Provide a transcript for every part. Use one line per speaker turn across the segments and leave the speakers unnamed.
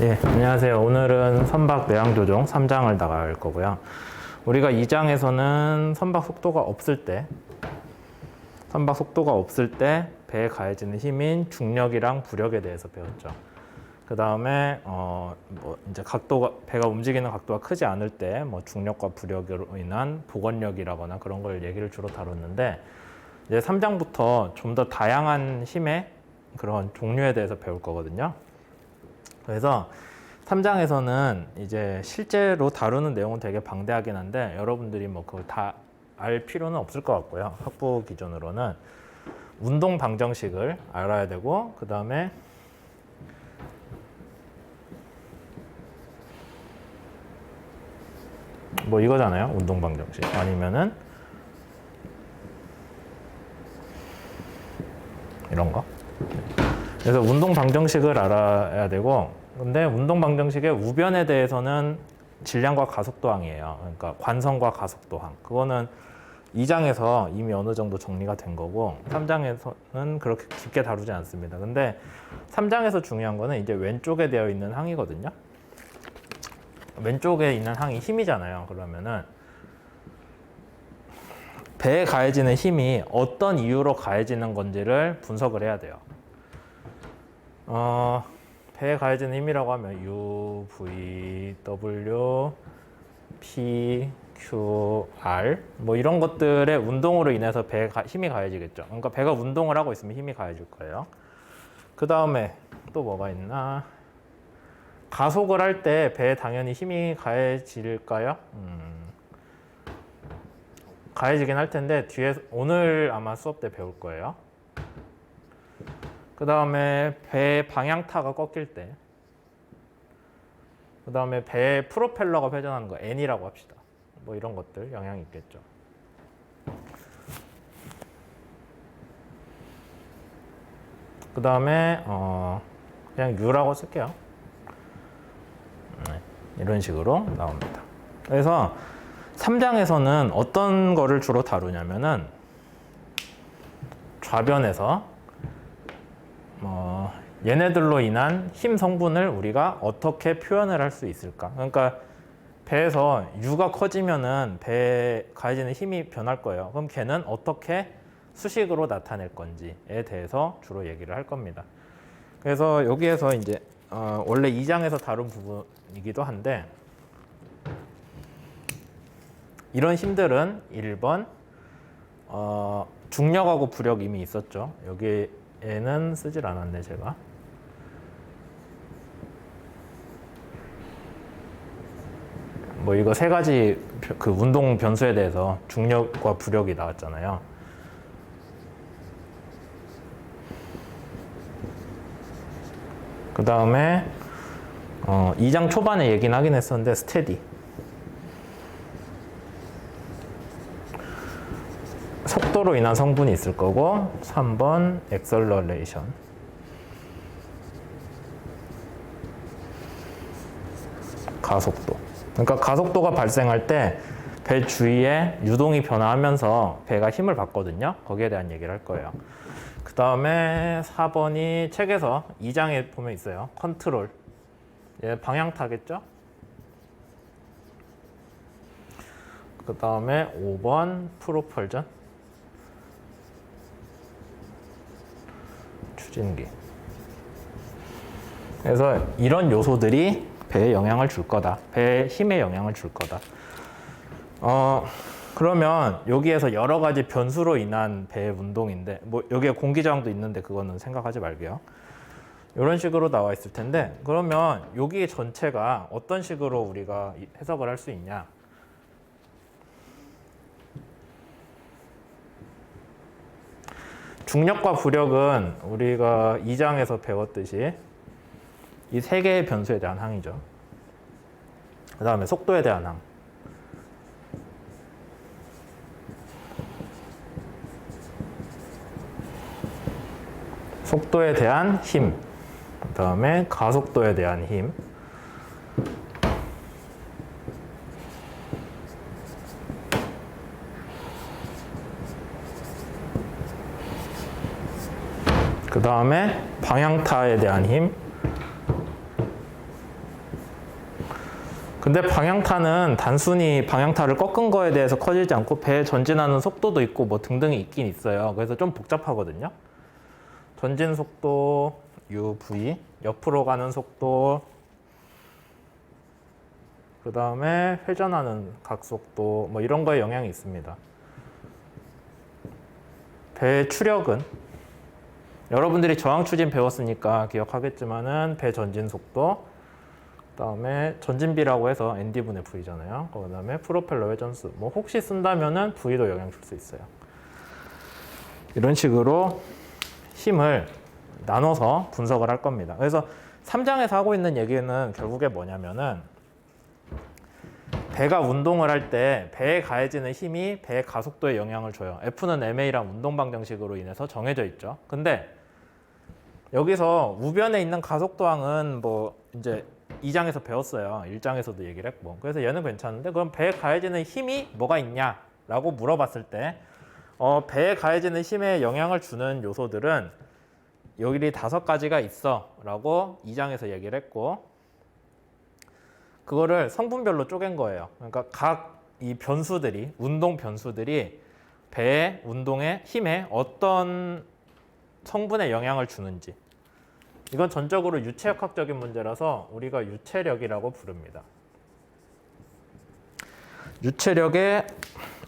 예, 안녕하세요. 오늘은 선박 내항 조종 3장을 나갈 거고요. 우리가 2장에서는 선박 속도가 없을 때, 선박 속도가 없을 때 배에 가해지는 힘인 중력이랑 부력에 대해서 배웠죠. 그 다음에 어, 뭐 이제 각도가 배가 움직이는 각도가 크지 않을 때 뭐 중력과 부력으로 인한 복원력이라거나 그런 걸 얘기를 주로 다뤘는데 이제 3장부터 좀 더 다양한 힘의 그런 종류에 대해서 배울 거거든요. 그래서 3장에서는 이제 실제로 다루는 내용은 되게 방대하긴 한데 여러분들이 뭐 그걸 다 알 필요는 없을 것 같고요. 학부 기준으로는 운동 방정식을 알아야 되고 그 다음에 뭐 이거잖아요. 운동 방정식 아니면은 이런 거. 그래서 운동 방정식을 알아야 되고 근데 운동 방정식의 우변에 대해서는 질량과 가속도항이에요. 그러니까 관성과 가속도항. 그거는 2장에서 이미 어느 정도 정리가 된 거고 3장에서는 그렇게 깊게 다루지 않습니다. 근데 3장에서 중요한 거는 이제 왼쪽에 되어 있는 항이거든요. 왼쪽에 있는 항이 힘이잖아요. 그러면은 배에 가해지는 힘이 어떤 이유로 가해지는 건지를 분석을 해야 돼요. 어, 배에 가해지는 힘이라고 하면 U, V, W, P, Q, R 뭐 이런 것들의 운동으로 인해서 배에 가- 힘이 가해지겠죠. 그러니까 배가 운동을 하고 있으면 힘이 가해질 거예요. 그 다음에 또 뭐가 있나? 가속을 할 때 배에 당연히 힘이 가해질까요? 음, 가해지긴 할 텐데 뒤에 오늘 아마 수업 때 배울 거예요. 그 다음에 배 방향타가 꺾일 때, 그 다음에 배 프로펠러가 회전하는 거 N이라고 합시다. 뭐 이런 것들 영향이 있겠죠. 그 다음에 어, 그냥 U라고 쓸게요. 네, 이런 식으로 나옵니다. 그래서 3장에서는 어떤 거를 주로 다루냐면은 좌변에서 어, 얘네들로 인한 힘 성분을 우리가 어떻게 표현을 할 수 있을까? 그러니까 배에서 U가 커지면은 배에 가해지는 힘이 변할 거예요. 그럼 걔는 어떻게 수식으로 나타낼 건지에 대해서 주로 얘기를 할 겁니다. 그래서 여기에서 이제 어, 원래 2장에서 다룬 부분이기도 한데 이런 힘들은 1번 어, 중력하고 부력 이미 있었죠. 여기 에는 쓰질 않았네 제가. 뭐 이거 세 가지 벼- 그 운동 변수에 대해서 중력과 부력이 나왔잖아요. 그 다음에 어, 2장 초반에 얘기는 하긴 했었는데 스테디. 속도로 인한 성분이 있을 거고 3번 엑셀러레이션 가속도. 그러니까 가속도가 발생할 때 배 주위에 유동이 변화하면서 배가 힘을 받거든요. 거기에 대한 얘기를 할 거예요. 그 다음에 4번이 책에서 2장에 보면 있어요. 컨트롤. 얘 방향 타겠죠? 그 다음에 5번 프로펄전 추진기. 그래서 이런 요소들이 배에 영향을 줄 거다. 배에 힘에 영향을 줄 거다. 어, 그러면 여기에서 여러 가지 변수로 인한 배 운동인데, 뭐 여기에 공기 저항도 있는데 그거는 생각하지 말게요. 이런 식으로 나와 있을 텐데, 그러면 여기 전체가 어떤 식으로 우리가 이- 해석을 할 수 있냐? 중력과 부력은 우리가 2장에서 배웠듯이 이 세 개의 변수에 대한 항이죠. 그 다음에 속도에 대한 항. 속도에 대한 힘. 그 다음에 가속도에 대한 힘. 그 다음에 방향타에 대한 힘, 근데 방향타는 단순히 방향타를 꺾은 거에 대해서 커지지 않고 배 전진하는 속도도 있고 뭐 등등이 있긴 있어요. 그래서 좀 복잡하거든요. 전진 속도 UV, 옆으로 가는 속도, 그 다음에 회전하는 각속도 뭐 이런 거에 영향이 있습니다. 배 추력은 여러분들이 저항 추진 배웠으니까 기억하겠지만은 배 전진 속도, 그다음에 전진비라고 해서 ND분의 V잖아요. 그다음에 프로펠러 회전수. 뭐 혹시 쓴다면은 V도 영향 줄 수 있어요. 이런 식으로 힘을 나눠서 분석을 할 겁니다. 그래서 3장에서 하고 있는 얘기는 결국에 뭐냐면은 배가 운동을 할 때 배에 가해지는 힘이 배의 가속도에 영향을 줘요. F는 ma랑 운동 방정식으로 인해서 정해져 있죠. 근데 여기서 우변에 있는 가속도항은 뭐 이제 2장에서 배웠어요. 1장에서도 얘기를 했고. 그래서 얘는 괜찮은데 그럼 배에 가해지는 힘이 뭐가 있냐 라고 물어봤을 때 어, 배에 가해지는 힘에 영향을 주는 요소들은 여기 다섯 가지가 있어 라고 2장에서 얘기를 했고 그거를 성분별로 쪼갠 거예요. 그러니까 각 이 변수들이 운동 변수들이 배의 운동의 힘에 어떤 성분에 영향을 주는지 이건 전적으로 유체역학적인 문제라서 우리가 유체력이라고 부릅니다. 유체력에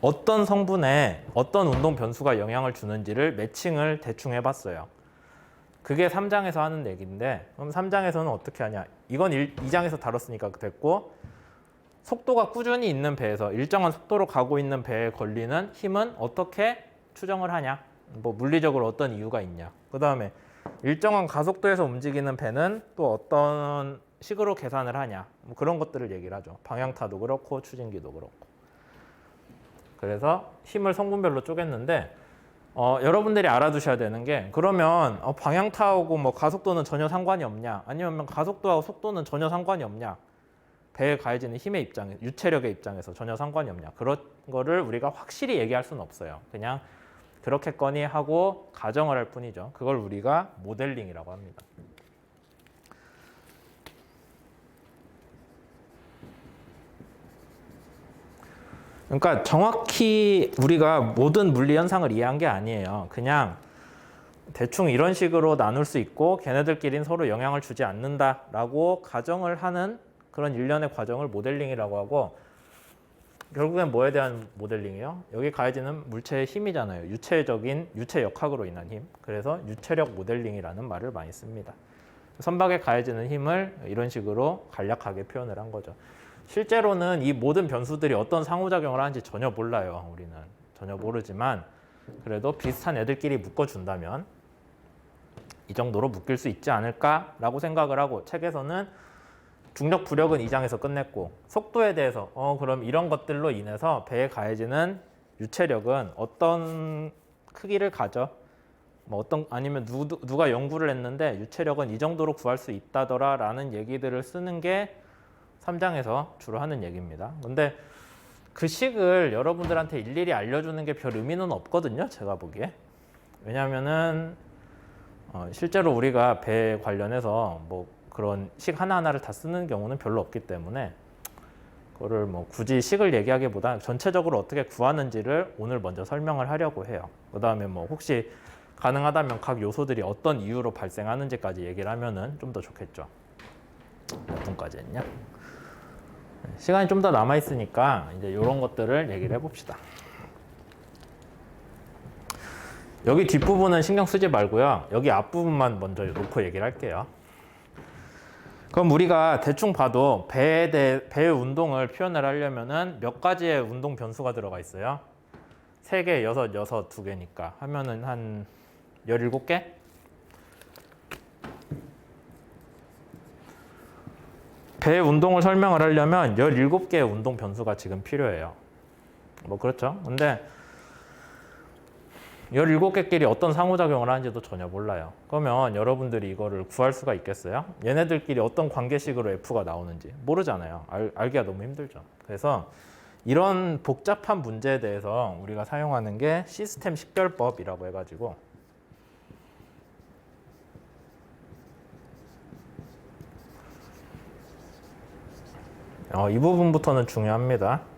어떤 성분에 어떤 운동 변수가 영향을 주는지를 매칭을 대충 해봤어요. 그게 3장에서 하는 얘기인데 그럼 3장에서는 어떻게 하냐? 이건 1, 2장에서 다뤘으니까 됐고 속도가 꾸준히 있는 배에서 일정한 속도로 가고 있는 배에 걸리는 힘은 어떻게 추정을 하냐? 뭐 물리적으로 어떤 이유가 있냐? 그 다음에 일정한 가속도에서 움직이는 배는 또 어떤 식으로 계산을 하냐? 뭐 그런 것들을 얘기를 하죠. 방향타도 그렇고 추진기도 그렇고. 그래서 힘을 성분별로 쪼갰는데 어, 여러분들이 알아두셔야 되는 게 그러면 어, 방향타하고 뭐 가속도는 전혀 상관이 없냐? 아니면 가속도하고 속도는 전혀 상관이 없냐? 배에 가해지는 힘의 입장에 유체력의 입장에서 전혀 상관이 없냐? 그런 거를 우리가 확실히 얘기할 수는 없어요. 그냥 그렇겠거니 하고 가정을 할 뿐이죠. 그걸 우리가 모델링이라고 합니다. 그러니까 정확히 우리가 모든 물리 현상을 이해한 게 아니에요. 그냥 대충 이런 식으로 나눌 수 있고 걔네들끼리는 서로 영향을 주지 않는다라고 가정을 하는 그런 일련의 과정을 모델링이라고 하고 결국엔 뭐에 대한 모델링이요? 여기 가해지는 물체의 힘이잖아요. 유체적인 유체 역학으로 인한 힘. 그래서 유체력 모델링이라는 말을 많이 씁니다. 선박에 가해지는 힘을 이런 식으로 간략하게 표현을 한 거죠. 실제로는 이 모든 변수들이 어떤 상호작용을 하는지 전혀 몰라요. 우리는 전혀 모르지만 그래도 비슷한 애들끼리 묶어준다면 이 정도로 묶일 수 있지 않을까라고 생각을 하고 책에서는 중력 부력은 2장에서 끝냈고 속도에 대해서 어 그럼 이런 것들로 인해서 배에 가해지는 유체력은 어떤 크기를 가져 뭐 어떤 아니면 누, 누가 연구를 했는데 유체력은 이 정도로 구할 수 있다더라라는 얘기들을 쓰는 게 3장에서 주로 하는 얘기입니다. 근데 그 식을 여러분들한테 일일이 알려주는 게 별 의미는 없거든요. 제가 보기에. 왜냐하면은 어, 실제로 우리가 배 관련해서 뭐 그런 식 하나하나를 다 쓰는 경우는 별로 없기 때문에 그거를 뭐 굳이 식을 얘기하기보다 전체적으로 어떻게 구하는지를 오늘 먼저 설명을 하려고 해요. 그 다음에 뭐 혹시 가능하다면 각 요소들이 어떤 이유로 발생하는지까지 얘기를 하면은 좀 더 좋겠죠. 몇 분까지 했냐? 시간이 좀 더 남아 있으니까 이제 이런 것들을 얘기를 해봅시다. 여기 뒷부분은 신경 쓰지 말고요. 여기 앞부분만 먼저 놓고 얘기를 할게요. 그럼 우리가 대충 봐도 배에 대해 배의 운동을 표현을 하려면은 몇 가지의 운동 변수가 들어가 있어요. 세 개, 여섯, 여섯, 두 개니까 하면은 한 17개? 배 운동을 설명을 하려면 17개의 운동 변수가 지금 필요해요. 뭐 그렇죠. 근데 17개 끼리 어떤 상호작용을 하는지도 전혀 몰라요. 그러면 여러분들이 이거를 구할 수가 있겠어요? 얘네들끼리 어떤 관계식으로 F가 나오는지 모르잖아요. 알, 알기가 너무 힘들죠. 그래서 이런 복잡한 문제에 대해서 우리가 사용하는 게 시스템 식별법이라고 해가지고 어, 이 부분부터는 중요합니다.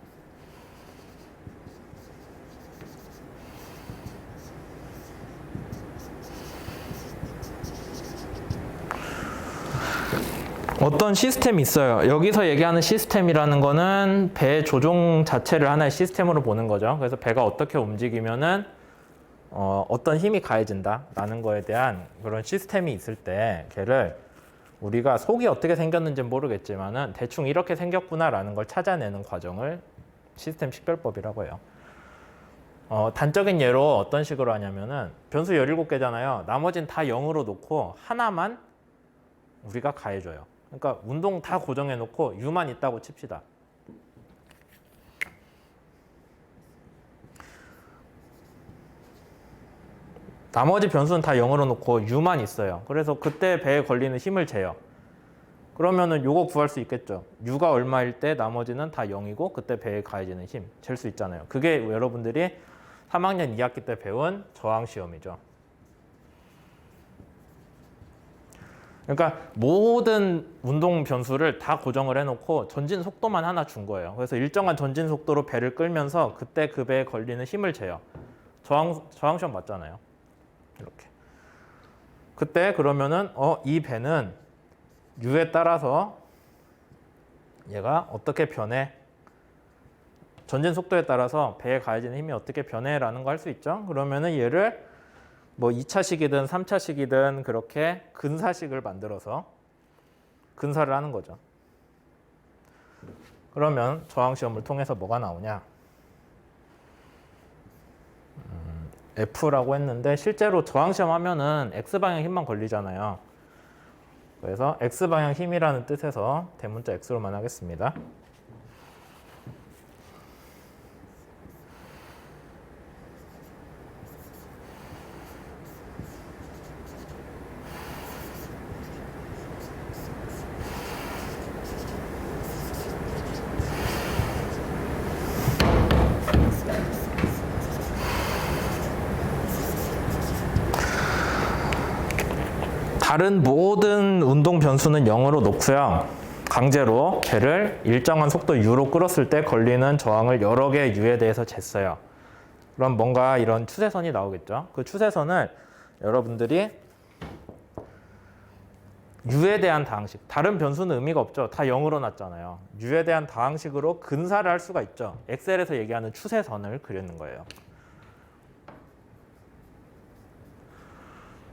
어떤 시스템이 있어요. 여기서 얘기하는 시스템이라는 거는 배 조종 자체를 하나의 시스템으로 보는 거죠. 그래서 배가 어떻게 움직이면은 어, 어떤 힘이 가해진다라는 거에 대한 그런 시스템이 있을 때 걔를 우리가 속이 어떻게 생겼는지는 모르겠지만은 대충 이렇게 생겼구나라는 걸 찾아내는 과정을 시스템 식별법이라고 해요. 어, 단적인 예로 어떤 식으로 하냐면은 변수 17개잖아요. 나머지는 다 0으로 놓고 하나만 우리가 가해줘요. 그러니까 운동 다 고정해 놓고 U만 있다고 칩시다. 나머지 변수는 다 0으로 놓고 U만 있어요. 그래서 그때 배에 걸리는 힘을 재요. 그러면은 요거 구할 수 있겠죠. U가 얼마일 때 나머지는 다 0이고 그때 배에 가해지는 힘 잴 수 있잖아요. 그게 여러분들이 3학년 2학기 때 배운 저항 시험이죠. 그러니까 모든 운동 변수를 다 고정을 해놓고 전진 속도만 하나 준 거예요. 그래서 일정한 전진 속도로 배를 끌면서 그때 그 배에 걸리는 힘을 재요. 저항 저항 시험 맞잖아요. 이렇게. 그때 그러면은 어 이 배는 U에 따라서 얘가 어떻게 변해? 전진 속도에 따라서 배에 가해지는 힘이 어떻게 변해라는 거 할 수 있죠. 그러면은 얘를 뭐 2차식이든 3차식이든 그렇게 근사식을 만들어서 근사를 하는 거죠. 그러면 저항 시험을 통해서 뭐가 나오냐? 음, F라고 했는데 실제로 저항 시험 하면은 X 방향 힘만 걸리잖아요. 그래서 X 방향 힘이라는 뜻에서 대문자 X로만 하겠습니다. 다른 모든 운동 변수는 0으로 놓고요. 강제로 배를 일정한 속도 u로 끌었을 때 걸리는 저항을 여러 개의 u에 대해서 쟀어요. 그럼 뭔가 이런 추세선이 나오겠죠. 그 추세선을 여러분들이 u에 대한 다항식, 다른 변수는 의미가 없죠. 다 0으로 놨잖아요. u에 대한 다항식으로 근사를 할 수가 있죠. 엑셀에서 얘기하는 추세선을 그리는 거예요.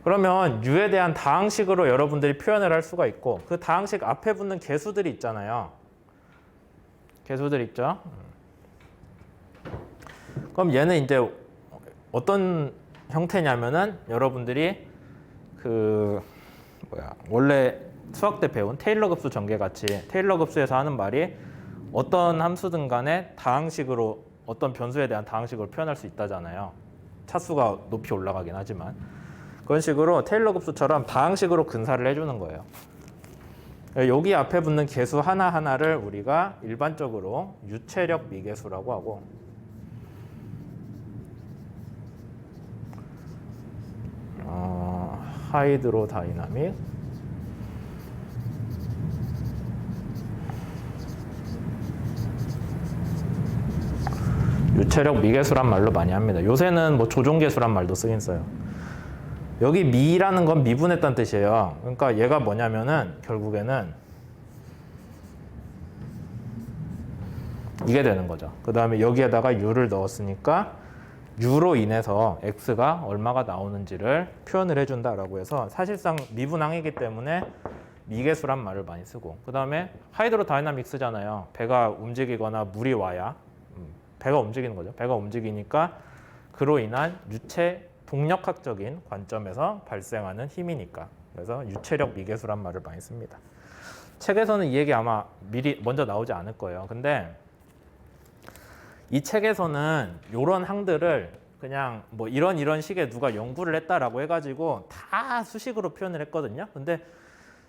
그러면 u에 대한 다항식으로 여러분들이 표현을 할 수가 있고 그 다항식 앞에 붙는 개수들이 있잖아요. 개수들 있죠. 그럼 얘는 이제 어떤 형태냐면은 여러분들이 그 뭐야 원래 수학 때 배운 테일러 급수 전개 같이 테일러 급수에서 하는 말이 어떤 함수든 간에 다항식으로 어떤 변수에 대한 다항식으로 표현할 수 있다잖아요. 차수가 높이 올라가긴 하지만 그런 식으로 테일러 급수처럼 다항식으로 근사를 해주는 거예요. 여기 앞에 붙는 개수 하나하나를 우리가 일반적으로 유체력 미개수라고 하고 어, 하이드로 다이나믹 유체력 미개수란 말로 많이 합니다. 요새는 뭐 조종개수란 말도 쓰긴 써요. 여기 미라는 건 미분했다는 뜻이에요. 그러니까 얘가 뭐냐면은 결국에는 이게 되는 거죠. 그 다음에 여기에다가 u를 넣었으니까 u로 인해서 x가 얼마가 나오는지를 표현을 해준다라고 해서 사실상 미분항이기 때문에 미개수란 말을 많이 쓰고 그 다음에 하이드로 다이나믹스잖아요. 배가 움직이거나 물이 와야 음, 배가 움직이는 거죠. 배가 움직이니까 그로 인한 유체 동력학적인 관점에서 발생하는 힘이니까 그래서 유체력 미개수란 말을 많이 씁니다. 책에서는 이 얘기 아마 미리 먼저 나오지 않을 거예요. 근데 이 책에서는 이런 항들을 그냥 뭐 이런 이런 식의 누가 연구를 했다라고 해가지고 다 수식으로 표현을 했거든요. 근데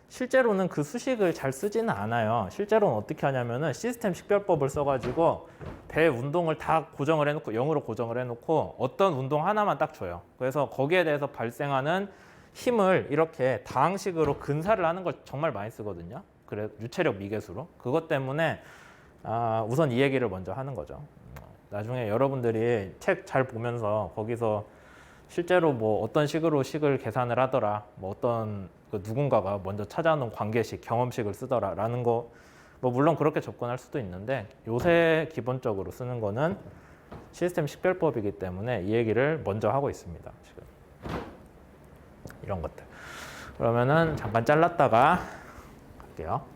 실제로는 그 수식을 잘 쓰지는 않아요. 실제로는 어떻게 하냐면은 시스템 식별법을 써가지고 배 운동을 다 고정을 해놓고 0으로 고정을 해놓고 어떤 운동 하나만 딱 줘요. 그래서 거기에 대해서 발생하는 힘을 이렇게 다항식으로 근사를 하는 걸 정말 많이 쓰거든요. 그래 유체력 미개수로 그것 때문에 아, 우선 이 얘기를 먼저 하는 거죠. 나중에 여러분들이 책 잘 보면서 거기서 실제로 뭐 어떤 식으로 식을 계산을 하더라, 뭐 어떤 그 누군가가 먼저 찾아놓은 관계식, 경험식을 쓰더라라는 거, 뭐 물론 그렇게 접근할 수도 있는데 요새 기본적으로 쓰는 거는 시스템 식별법이기 때문에 이 얘기를 먼저 하고 있습니다. 지금 이런 것들. 그러면은 잠깐 잘랐다가 갈게요.